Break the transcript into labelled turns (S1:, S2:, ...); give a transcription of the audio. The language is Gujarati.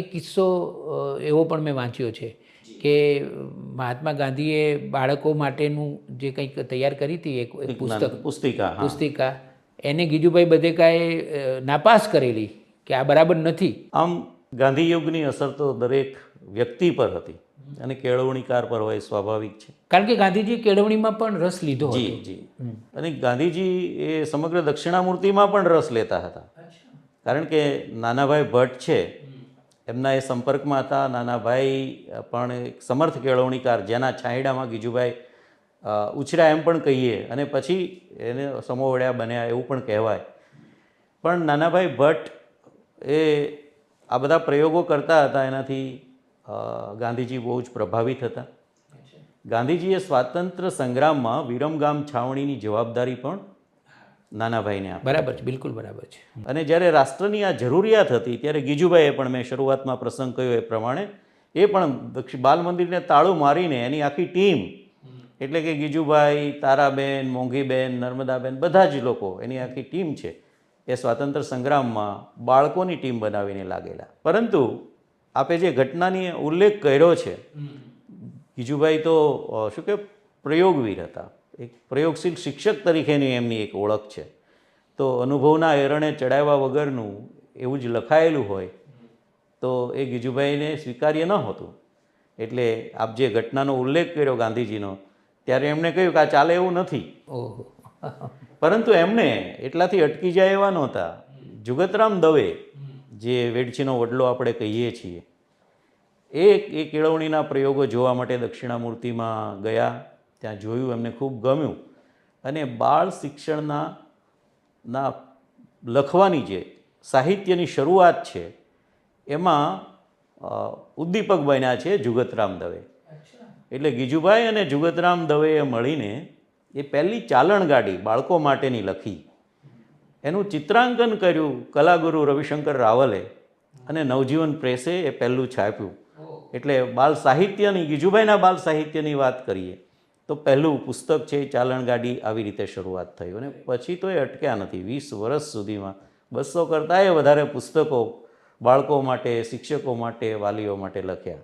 S1: એક કિસ્સો એવો પણ મેં વાંચ્યો છે કે મહાત્મા ગાંધીએ બાળકો માટેનું જે કંઈક તૈયાર કરી હતી એક એક પુસ્તક.
S2: પુસ્તિકા
S1: પુસ્તિકા. એને ગીજુભાઈ બધેકાએ નાપાસ કરેલી કે આ બરાબર નથી.
S2: આમ ગાંધી યુગની અસર તો દરેક વ્યક્તિ પર હતી અને કેળવણીકાર પર હોય સ્વાભાવિક છે.
S1: કારણ કે ગાંધીજી કેળવણીમાં પણ રસ લીધો
S2: જી જી. અને ગાંધીજી એ સમગ્ર દક્ષિણામૂર્તિમાં પણ રસ લેતા હતા. કારણ કે નાનાભાઈ ભટ્ટ છે એમના એ સંપર્કમાં હતા નાનાભાઈ પણ એક સમર્થ કેળવણીકાર જેના છાંયડામાં ગીજુભાઈ ઉછરા ઉછર્યા એમ પણ કહીએ. અને પછી એને સમોવડ્યા બન્યા એવું પણ કહેવાય. પણ નાનાભાઈ ભટ્ટ એ આ બધા પ્રયોગો કરતા હતા એનાથી ગાંધીજી બહુ જ પ્રભાવિત હતા. ગાંધીજીએ સ્વાતંત્ર્ય સંગ્રામમાં વિરમગામ છાવણીની જવાબદારી પણ નાનાભાઈને આપી.
S1: બરાબર છે બિલકુલ બરાબર છે.
S2: અને જ્યારે રાષ્ટ્રની આ જરૂરિયાત હતી ત્યારે ગીજુભાઈએ પણ મેં શરૂઆતમાં પ્રસંગ કહ્યો એ પ્રમાણે એ પણ દક્ષિણ બાલ મંદિરને તાળું મારીને એની આખી ટીમ એટલે કે ગીજુભાઈ તારાબેન મોંઘીબેન નર્મદાબેન બધા જ લોકો એની આખી ટીમ છે એ સ્વાતંત્ર્ય સંગ્રામમાં બાળકોની ટીમ બનાવીને લાગેલા. પરંતુ આપે જે ઘટનાની ઉલ્લેખ કર્યો છે ગીજુભાઈ તો શું કે પ્રયોગવીર હતા. એક પ્રયોગશીલ શિક્ષક તરીકેની એમની એક ઓળખ છે. તો અનુભવના એરણે ચડાવ્યા વગરનું એવું જ લખાયેલું હોય તો એ ગીજુભાઈને સ્વીકાર્ય ન હતું. એટલે આપ જે ઘટનાનો ઉલ્લેખ કર્યો ગાંધીજીનો ત્યારે એમણે કહ્યું કે આ ચાલે એવું નથી.
S1: ઓહો.
S2: પરંતુ એમને એટલાથી અટકી જાય એવા નહોતા. જુગતરામ દવે જે વેડછીનો વડલો આપણે કહીએ છીએ એ એ કેળવણીના પ્રયોગો જોવા માટે દક્ષિણામૂર્તિમાં ગયા. ત્યાં જોયું એમને ખૂબ ગમ્યું. અને બાળ શિક્ષણના ના લખવાની જે સાહિત્યની શરૂઆત છે એમાં ઉદ્દીપક બન્યા છે જુગતરામ દવે. એટલે ગીજુભાઈ અને જુગતરામ દવેએ મળીને એ પહેલી ચાલણ ગાડી બાળકો માટેની લખી. એનું ચિત્રાંકન કર્યું કલાગુરુ રવિશંકર રાવલે અને નવજીવન પ્રેસે એ પહેલું છાપ્યું. એટલે બાલ સાહિત્યની ગીજુભાઈના બાલ સાહિત્યની વાત કરીએ. તો પહેલું પુસ્તક છે એ ચાલણ ગાડી આવી રીતે શરૂઆત થઈ. અને પછી તો એ અટક્યા નથી. વીસ વર્ષ સુધીમાં બસો કરતાંય વધારે પુસ્તકો બાળકો માટે, શિક્ષકો માટે, વાલીઓ માટે લખ્યા.